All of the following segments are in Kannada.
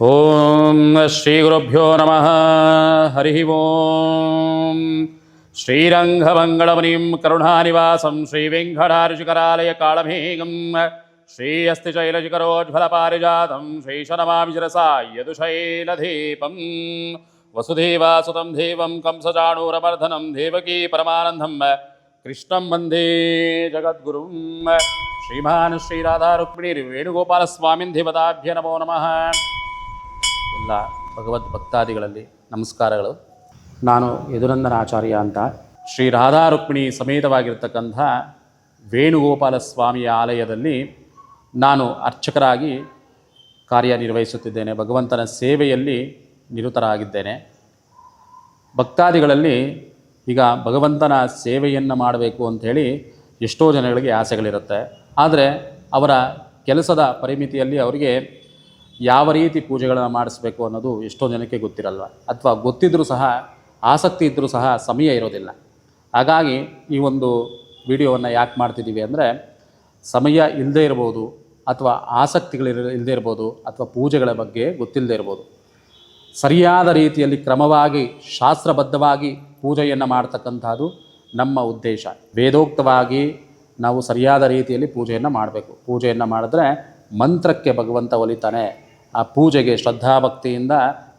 ಓಂ ಶ್ರೀ ಗುರುಭ್ಯೋ ನಮಃ ಹರಿ ಓಂ ಶ್ರೀರಂಗಮಂಗಳಮುನಿಂ ಕರುಣಾನಿವಾಸಂ ಶ್ರೀವೆಂಕಟಾರ್ಷಿಕರಾಲಯ ಕಾಳಮೇಘಂ ಶ್ರೀ ಅಸ್ತಿಶೈಲಶಿಖರೋಜ್ವಲಪಾರಿಜಾತಂ ಶ್ರೀಶನಮಾಮಿ ಶಿರಸಾ ಯದುಶೈಲದೀಪಂ ವಸುದೇವಾಸುತಂ ದೇವಂ ಕಂಸಚಾಣೂರಮರ್ಧನಂ ದೇವಕೀ ಪರಮಾನಂದಂ ಕೃಷ್ಣಂ ವಂದೇ ಜಗದ್ಗುರುಂ ಶ್ರೀಮಾನ್ ಶ್ರೀರಾಧಾ ರುಕ್ಮಿಣಿ ವೇಣುಗೋಪಾಲಸ್ವಾಮಿನ್ ದೇವತಾಭ್ಯ ನಮೋ ನಮಃ ಎಲ್ಲ ಭಗವದ್ ಭಕ್ತಾದಿಗಳಲ್ಲಿ ನಮಸ್ಕಾರಗಳು. ನಾನು ಯದುನಂದನ ಆಚಾರ್ಯ ಅಂತ. ಶ್ರೀ ರಾಧಾ ರುಕ್ಮಿಣಿ ಸಮೇತವಾಗಿರ್ತಕ್ಕಂಥ ವೇಣುಗೋಪಾಲ ಸ್ವಾಮಿಯ ಆಲಯದಲ್ಲಿ ನಾನು ಅರ್ಚಕರಾಗಿ ಕಾರ್ಯನಿರ್ವಹಿಸುತ್ತಿದ್ದೇನೆ. ಭಗವಂತನ ಸೇವೆಯಲ್ಲಿ ನಿರತರಾಗಿದ್ದೇನೆ. ಭಕ್ತಾದಿಗಳಲ್ಲಿ ಈಗ ಭಗವಂತನ ಸೇವೆಯನ್ನು ಮಾಡಬೇಕು ಅಂಥೇಳಿ ಎಷ್ಟೋ ಜನಗಳಿಗೆ ಆಸೆಗಳಿರುತ್ತೆ. ಆದರೆ ಅವರ ಕೆಲಸದ ಪರಿಮಿತಿಯಲ್ಲಿ ಅವರಿಗೆ ಯಾವ ರೀತಿ ಪೂಜೆಗಳನ್ನು ಮಾಡಿಸ್ಬೇಕು ಅನ್ನೋದು ಎಷ್ಟೋ ಜನಕ್ಕೆ ಗೊತ್ತಿರಲ್ವ? ಅಥವಾ ಗೊತ್ತಿದ್ದರೂ ಸಹ, ಆಸಕ್ತಿ ಇದ್ದರೂ ಸಹ ಸಮಯ ಇರೋದಿಲ್ಲ. ಹಾಗಾಗಿ ಈ ಒಂದು ವಿಡಿಯೋವನ್ನು ಯಾಕೆ ಮಾಡ್ತಿದ್ದೀವಿ ಅಂದರೆ, ಸಮಯ ಇಲ್ಲದೇ ಇರ್ಬೋದು ಅಥವಾ ಆಸಕ್ತಿಗಳಿರ ಇಲ್ಲದೇ ಇರ್ಬೋದು ಅಥವಾ ಪೂಜೆಗಳ ಬಗ್ಗೆ ಗೊತ್ತಿಲ್ಲದೆ ಇರ್ಬೋದು. ಸರಿಯಾದ ರೀತಿಯಲ್ಲಿ ಕ್ರಮವಾಗಿ, ಶಾಸ್ತ್ರಬದ್ಧವಾಗಿ ಪೂಜೆಯನ್ನು ಮಾಡ್ತಕ್ಕಂಥದ್ದು ನಮ್ಮ ಉದ್ದೇಶ. ವೇದೋಕ್ತವಾಗಿ ನಾವು ಸರಿಯಾದ ರೀತಿಯಲ್ಲಿ ಪೂಜೆಯನ್ನು ಮಾಡಬೇಕು. ಪೂಜೆಯನ್ನು ಮಾಡಿದ್ರೆ ಮಂತ್ರಕ್ಕೆ ಭಗವಂತ ಒಲಿತಾನೆ. ಆ ಪೂಜೆಗೆ ಶ್ರದ್ಧಾಭಕ್ತಿಯಿಂದ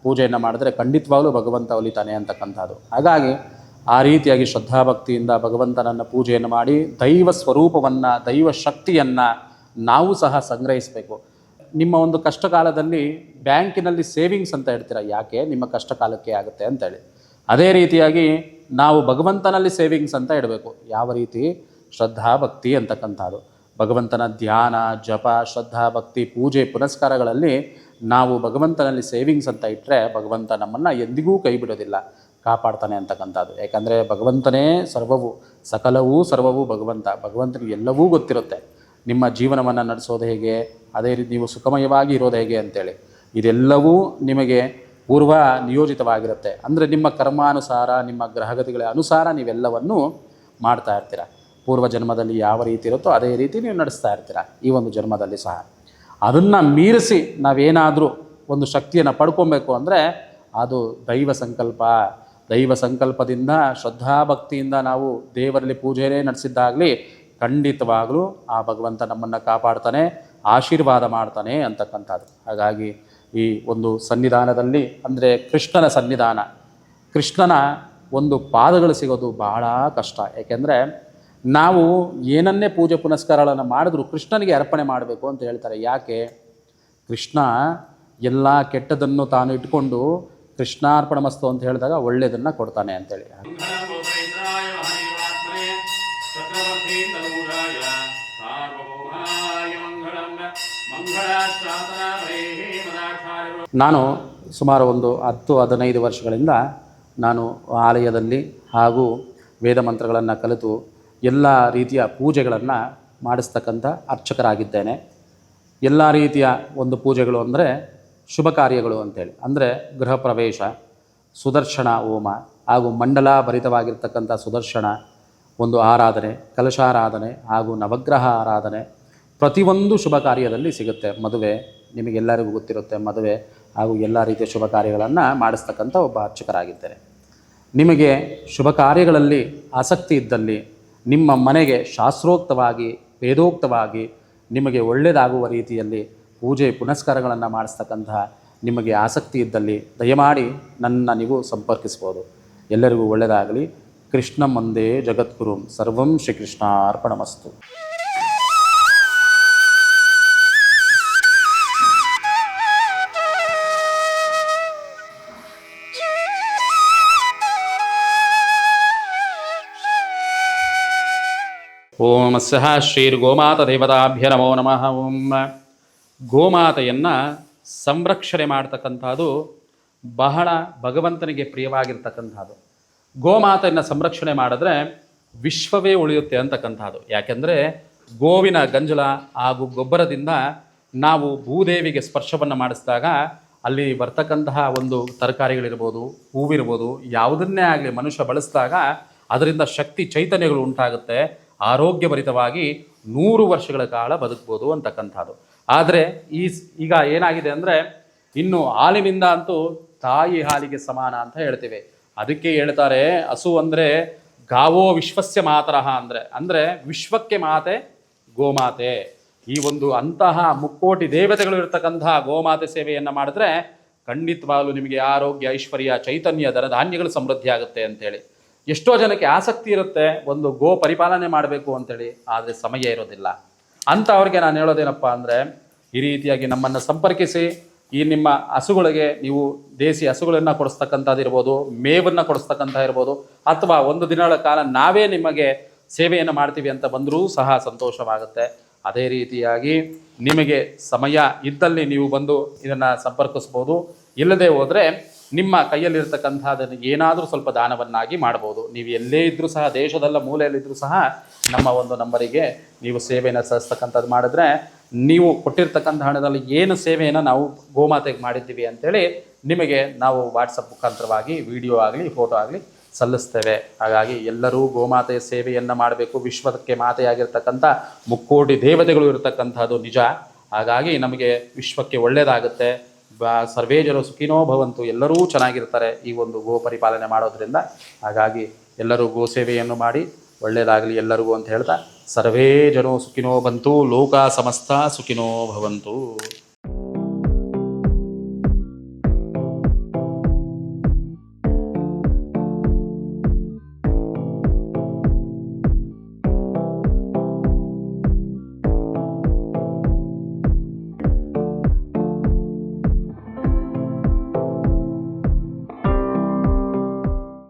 ಪೂಜೆಯನ್ನು ಮಾಡಿದ್ರೆ ಖಂಡಿತವಾಗಲೂ ಭಗವಂತ ಒಲಿತಾನೆ ಅಂತಕ್ಕಂಥದ್ದು. ಹಾಗಾಗಿ ಆ ರೀತಿಯಾಗಿ ಶ್ರದ್ಧಾಭಕ್ತಿಯಿಂದ ಭಗವಂತನನ್ನು ಪೂಜೆಯನ್ನು ಮಾಡಿ ದೈವ ಸ್ವರೂಪವನ್ನು, ದೈವ ಶಕ್ತಿಯನ್ನು ನಾವು ಸಹ ಸಂಗ್ರಹಿಸಬೇಕು. ನಿಮ್ಮ ಒಂದು ಕಷ್ಟ ಕಾಲದಲ್ಲಿ ಬ್ಯಾಂಕಿನಲ್ಲಿ ಸೇವಿಂಗ್ಸ್ ಅಂತ ಹೇಳ್ತೀರಾ? ಯಾಕೆ? ನಿಮ್ಮ ಕಷ್ಟ ಕಾಲಕ್ಕೆ ಆಗುತ್ತೆ ಅಂತೇಳಿ. ಅದೇ ರೀತಿಯಾಗಿ ನಾವು ಭಗವಂತನಲ್ಲಿ ಸೇವಿಂಗ್ಸ್ ಅಂತ ಇಡಬೇಕು. ಯಾವ ರೀತಿ? ಶ್ರದ್ಧಾ ಭಕ್ತಿ ಅಂತಕ್ಕಂಥದ್ದು. ಭಗವಂತನ ಧ್ಯಾನ, ಜಪ, ಶ್ರದ್ಧಾ, ಭಕ್ತಿ, ಪೂಜೆ, ಪುನಸ್ಕಾರಗಳಲ್ಲಿ ನಾವು ಭಗವಂತನಲ್ಲಿ ಸೇವಿಂಗ್ಸ್ ಅಂತ ಇಟ್ಟರೆ ಭಗವಂತ ನಮ್ಮನ್ನು ಎಂದಿಗೂ ಕೈ ಬಿಡೋದಿಲ್ಲ, ಕಾಪಾಡ್ತಾನೆ ಅಂತಕ್ಕಂಥದ್ದು. ಯಾಕಂದರೆ ಭಗವಂತನೇ ಸರ್ವವು, ಸಕಲವೂ ಸರ್ವವೂ ಭಗವಂತ. ಭಗವಂತನಿಗೆ ಎಲ್ಲವೂ ಗೊತ್ತಿರುತ್ತೆ. ನಿಮ್ಮ ಜೀವನವನ್ನು ನಡೆಸೋದು ಹೇಗೆ, ಅದೇ ರೀತಿ ನೀವು ಸುಖಮಯವಾಗಿ ಇರೋದು ಹೇಗೆ ಅಂತೇಳಿ. ಇದೆಲ್ಲವೂ ನಿಮಗೆ ಪೂರ್ವ ನಿಯೋಜಿತವಾಗಿರುತ್ತೆ. ಅಂದರೆ ನಿಮ್ಮ ಕರ್ಮಾನುಸಾರ, ನಿಮ್ಮ ಗ್ರಹಗತಿಗಳ ಅನುಸಾರ ನೀವೆಲ್ಲವನ್ನು ಮಾಡ್ತಾ ಇರ್ತೀರ. ಪೂರ್ವ ಜನ್ಮದಲ್ಲಿ ಯಾವ ರೀತಿ ಇರುತ್ತೋ ಅದೇ ರೀತಿ ನೀವು ನಡೆಸ್ತಾ ಇರ್ತೀರ ಈ ಒಂದು ಜನ್ಮದಲ್ಲಿ ಸಹ. ಅದನ್ನು ಮೀರಿಸಿ ನಾವೇನಾದರೂ ಒಂದು ಶಕ್ತಿಯನ್ನು ಪಡ್ಕೊಬೇಕು ಅಂದರೆ ಅದು ದೈವ ಸಂಕಲ್ಪ. ದೈವ ಸಂಕಲ್ಪದಿಂದ ಶ್ರದ್ಧಾಭಕ್ತಿಯಿಂದ ನಾವು ದೇವರಲ್ಲಿ ಪೂಜೆಯೇ ನಡೆಸಿದ್ದಾಗಲಿ ಖಂಡಿತವಾಗಲೂ ಆ ಭಗವಂತ ನಮ್ಮನ್ನು ಕಾಪಾಡ್ತಾನೆ, ಆಶೀರ್ವಾದ ಮಾಡ್ತಾನೆ ಅಂತಕ್ಕಂಥದ್ದು. ಹಾಗಾಗಿ ಈ ಒಂದು ಸನ್ನಿಧಾನದಲ್ಲಿ ಅಂದರೆ ಕೃಷ್ಣನ ಸನ್ನಿಧಾನ. ಕೃಷ್ಣನ ಒಂದು ಪಾದಗಳು ಸಿಗೋದು ಬಹಳ ಕಷ್ಟ. ಏಕೆಂದರೆ ನಾವು ಏನನ್ನೇ ಪೂಜೆ ಪುನಸ್ಕಾರಗಳನ್ನು ಮಾಡಿದ್ರು ಕೃಷ್ಣನಿಗೆ ಅರ್ಪಣೆ ಮಾಡಬೇಕು ಅಂತ ಹೇಳ್ತಾರೆ. ಯಾಕೆ? ಕೃಷ್ಣ ಎಲ್ಲ ಕೆಟ್ಟದನ್ನು ತಾನು ಇಟ್ಕೊಂಡು ಕೃಷ್ಣಾರ್ಪಣ ಮಸ್ತು ಅಂತ ಹೇಳಿದಾಗ ಒಳ್ಳೆಯದನ್ನು ಕೊಡ್ತಾನೆ ಅಂತೇಳಿ. ನಾನು ಸುಮಾರು ಒಂದು ಹತ್ತು, ಹದಿನೈದು ವರ್ಷಗಳಿಂದ ನಾನು ಆಲಯದಲ್ಲಿ ಹಾಗೂ ವೇದ ಮಂತ್ರಗಳನ್ನು ಕಲಿತು ಎಲ್ಲ ರೀತಿಯ ಪೂಜೆಗಳನ್ನು ಮಾಡಿಸ್ತಕ್ಕಂಥ ಅರ್ಚಕರಾಗಿದ್ದೇನೆ. ಎಲ್ಲ ರೀತಿಯ ಒಂದು ಪೂಜೆಗಳು ಅಂದರೆ ಶುಭ ಕಾರ್ಯಗಳು ಅಂತೇಳಿ. ಅಂದರೆ ಗೃಹ ಪ್ರವೇಶ, ಸುದರ್ಶನ, ಹೋಮ ಹಾಗೂ ಮಂಡಲ ಭರಿತವಾಗಿರ್ತಕ್ಕಂಥ ಸುದರ್ಶನ, ಒಂದು ಆರಾಧನೆ, ಕಲಶಾರಾಧನೆ ಹಾಗೂ ನವಗ್ರಹ ಆರಾಧನೆ ಪ್ರತಿಯೊಂದು ಶುಭ ಕಾರ್ಯದಲ್ಲಿ ಸಿಗುತ್ತೆ. ಮದುವೆ ನಿಮಗೆಲ್ಲರಿಗೂ ಗೊತ್ತಿರುತ್ತೆ, ಮದುವೆ ಹಾಗೂ ಎಲ್ಲ ರೀತಿಯ ಶುಭ ಕಾರ್ಯಗಳನ್ನು ಮಾಡಿಸ್ತಕ್ಕಂಥ ಒಬ್ಬ ಅರ್ಚಕರಾಗಿದ್ದೇನೆ. ನಿಮಗೆ ಶುಭ ಕಾರ್ಯಗಳಲ್ಲಿ ಆಸಕ್ತಿ ಇದ್ದಲ್ಲಿ ನಿಮ್ಮ ಮನೆಗೆ ಶಾಸ್ತ್ರೋಕ್ತವಾಗಿ, ವೇದೋಕ್ತವಾಗಿ ನಿಮಗೆ ಒಳ್ಳೆಯದಾಗುವ ರೀತಿಯಲ್ಲಿ ಪೂಜೆ ಪುನಸ್ಕಾರಗಳನ್ನು ಮಾಡಿಸ್ತಕ್ಕಂತಹ ನಿಮಗೆ ಆಸಕ್ತಿ ಇದ್ದಲ್ಲಿ ದಯಮಾಡಿ ನನ್ನ ನೀವು ಸಂಪರ್ಕಿಸ್ಬೋದು. ಎಲ್ಲರಿಗೂ ಒಳ್ಳೆಯದಾಗಲಿ. ಕೃಷ್ಣ ಮಂದೇ ಜಗದ್ಗುರುಂ. ಸರ್ವಂ ಶ್ರೀಕೃಷ್ಣ ಅರ್ಪಣಮಸ್ತು ಓಂ ಶ್ರೀರ್ ಗೋಮಾತ ದೇವತಾಭ್ಯ ನಮೋ ನಮಃ. ಓಂ. ಗೋಮಾತೆಯನ್ನು ಸಂರಕ್ಷಣೆ ಮಾಡ್ತಕ್ಕಂಥದ್ದು ಬಹಳ ಭಗವಂತನಿಗೆ ಪ್ರಿಯವಾಗಿರ್ತಕ್ಕಂಥದ್ದು ಗೋಮಾತೆಯನ್ನು ಸಂರಕ್ಷಣೆ ಮಾಡಿದ್ರೆ ವಿಶ್ವವೇ ಉಳಿಯುತ್ತೆ ಅಂತಕ್ಕಂಥದ್ದು ಯಾಕೆಂದರೆ ಗೋವಿನ ಗಂಜಲ ಹಾಗೂ ಗೊಬ್ಬರದಿಂದ ನಾವು ಭೂದೇವಿಗೆ ಸ್ಪರ್ಶವನ್ನು ಮಾಡಿಸಿದಾಗ ಅಲ್ಲಿ ಬರ್ತಕ್ಕಂತಹ ಒಂದು ತರಕಾರಿಗಳಿರ್ಬೋದು, ಹೂವಿರ್ಬೋದು, ಯಾವುದನ್ನೇ ಆಗಲಿ ಮನುಷ್ಯ ಬಳಸಿದಾಗ ಅದರಿಂದ ಶಕ್ತಿ ಚೈತನ್ಯಗಳು ಉಂಟಾಗುತ್ತೆ. ಆರೋಗ್ಯಭರಿತವಾಗಿ ನೂರು ವರ್ಷಗಳ ಕಾಲ ಬದುಕ್ಬೋದು ಅಂತಕ್ಕಂಥದ್ದು. ಆದರೆ ಈ ಈಗ ಏನಾಗಿದೆ ಅಂದರೆ ಇನ್ನು ಹಾಲಿನಿಂದ ಅಂತೂ ತಾಯಿ ಹಾಲಿಗೆ ಸಮಾನ ಅಂತ ಹೇಳ್ತೀವಿ. ಅದಕ್ಕೆ ಹೇಳ್ತಾರೆ, ಹಸು ಅಂದರೆ ಗಾವೋ ವಿಶ್ವಸ್ಯ ಮಾತರಹ ಅಂದರೆ ಅಂದರೆ ವಿಶ್ವಕ್ಕೆ ಮಾತೆ ಗೋಮಾತೆ. ಈ ಒಂದು ಅಂತಹ ಮುಕ್ಕೋಟಿ ದೇವತೆಗಳು ಇರತಕ್ಕಂತಹ ಗೋಮಾತೆ ಸೇವೆಯನ್ನು ಮಾಡಿದ್ರೆ ಖಂಡಿತವಾಗಲೂ ನಿಮಗೆ ಆರೋಗ್ಯ, ಐಶ್ವರ್ಯ, ಚೈತನ್ಯ, ದರ ಧಾನ್ಯಗಳು ಸಮೃದ್ಧಿ ಆಗುತ್ತೆ ಅಂತೇಳಿ. ಎಷ್ಟೋ ಜನಕ್ಕೆ ಆಸಕ್ತಿ ಇರುತ್ತೆ ಒಂದು ಗೋ ಪರಿಪಾಲನೆ ಮಾಡಬೇಕು ಅಂತೇಳಿ, ಆದರೆ ಸಮಯ ಇರೋದಿಲ್ಲ. ಅಂತ ಅವ್ರಿಗೆ ನಾನು ಹೇಳೋದೇನಪ್ಪ ಅಂದರೆ, ಈ ರೀತಿಯಾಗಿ ನಮ್ಮನ್ನು ಸಂಪರ್ಕಿಸಿ, ಈ ನಿಮ್ಮ ಹಸುಗಳಿಗೆ ನೀವು ದೇಸಿ ಹಸುಗಳನ್ನು ಕೊಡಿಸ್ತಕ್ಕಂಥದ್ದು ಇರ್ಬೋದು, ಮೇವನ್ನು ಕೊಡಿಸ್ತಕ್ಕಂಥ ಇರ್ಬೋದು, ಅಥವಾ ಒಂದು ದಿನಗಳ ಕಾಲ ನಾವೇ ನಿಮಗೆ ಸೇವೆಯನ್ನು ಮಾಡ್ತೀವಿ ಅಂತ ಬಂದರೂ ಸಹ ಸಂತೋಷವಾಗುತ್ತೆ. ಅದೇ ರೀತಿಯಾಗಿ ನಿಮಗೆ ಸಮಯ ಇದ್ದಲ್ಲಿ ನೀವು ಬಂದು ಇದನ್ನು ಸಂಪರ್ಕಿಸ್ಬೋದು. ಇಲ್ಲದೆ ಹೋದರೆ ನಿಮ್ಮ ಕೈಯಲ್ಲಿರ್ತಕ್ಕಂಥದ್ದನ್ನು ಏನಾದರೂ ಸ್ವಲ್ಪ ದಾನವನ್ನಾಗಿ ಮಾಡ್ಬೋದು ನೀವು ಎಲ್ಲೇ ಇದ್ದರೂ ಸಹ, ದೇಶದಲ್ಲ ಮೂಲೆಯಲ್ಲಿದ್ದರೂ ಸಹ ನಮ್ಮ ಒಂದು ನಂಬರಿಗೆ ನೀವು ಸೇವೆಯನ್ನು ಸಲ್ಲಿಸ್ತಕ್ಕಂಥದ್ದು ಮಾಡಿದ್ರೆ, ನೀವು ಕೊಟ್ಟಿರ್ತಕ್ಕಂಥ ಹಣದಲ್ಲಿ ಏನು ಸೇವೆಯನ್ನು ನಾವು ಗೋಮಾತೆಗೆ ಮಾಡಿದ್ದೀವಿ ಅಂತೇಳಿ ನಿಮಗೆ ನಾವು ವಾಟ್ಸಪ್ ಮುಖಾಂತರವಾಗಿ ವಿಡಿಯೋ ಆಗಲಿ, ಫೋಟೋ ಆಗಲಿ ಸಲ್ಲಿಸ್ತೇವೆ. ಹಾಗಾಗಿ ಎಲ್ಲರೂ ಗೋಮಾತೆಯ ಸೇವೆಯನ್ನು ಮಾಡಬೇಕು. ವಿಶ್ವಕ್ಕೆ ಮಾತೆಯಾಗಿರ್ತಕ್ಕಂಥ ಮುಕ್ಕೋಟಿ ದೇವತೆಗಳು ಇರತಕ್ಕಂಥದ್ದು ನಿಜ. ಹಾಗಾಗಿ ನಮಗೆ ವಿಶ್ವಕ್ಕೆ ಒಳ್ಳೆಯದಾಗುತ್ತೆ ಸರ್ವೇ ಜನರು ಸುಖಿನೋ ಭವಂತು, ಎಲ್ಲರೂ ಚೆನ್ನಾಗಿರ್ತಾರೆ ಈ ಒಂದು ಗೋ ಪರಿಪಾಲನೆ ಮಾಡೋದ್ರಿಂದ. ಹಾಗಾಗಿ ಎಲ್ಲರೂ ಗೋ ಸೇವೆಯನ್ನು ಮಾಡಿ ಒಳ್ಳೆಯದಾಗಲಿ ಎಲ್ಲರಿಗೂ ಅಂತ ಹೇಳ್ತಾ ಸರ್ವೇ ಜನೋ ಸುಖಿನೋ ಬಂತು ಲೋಕ ಸಮಸ್ತ ಸುಖಿನೋ ಭವಂತು.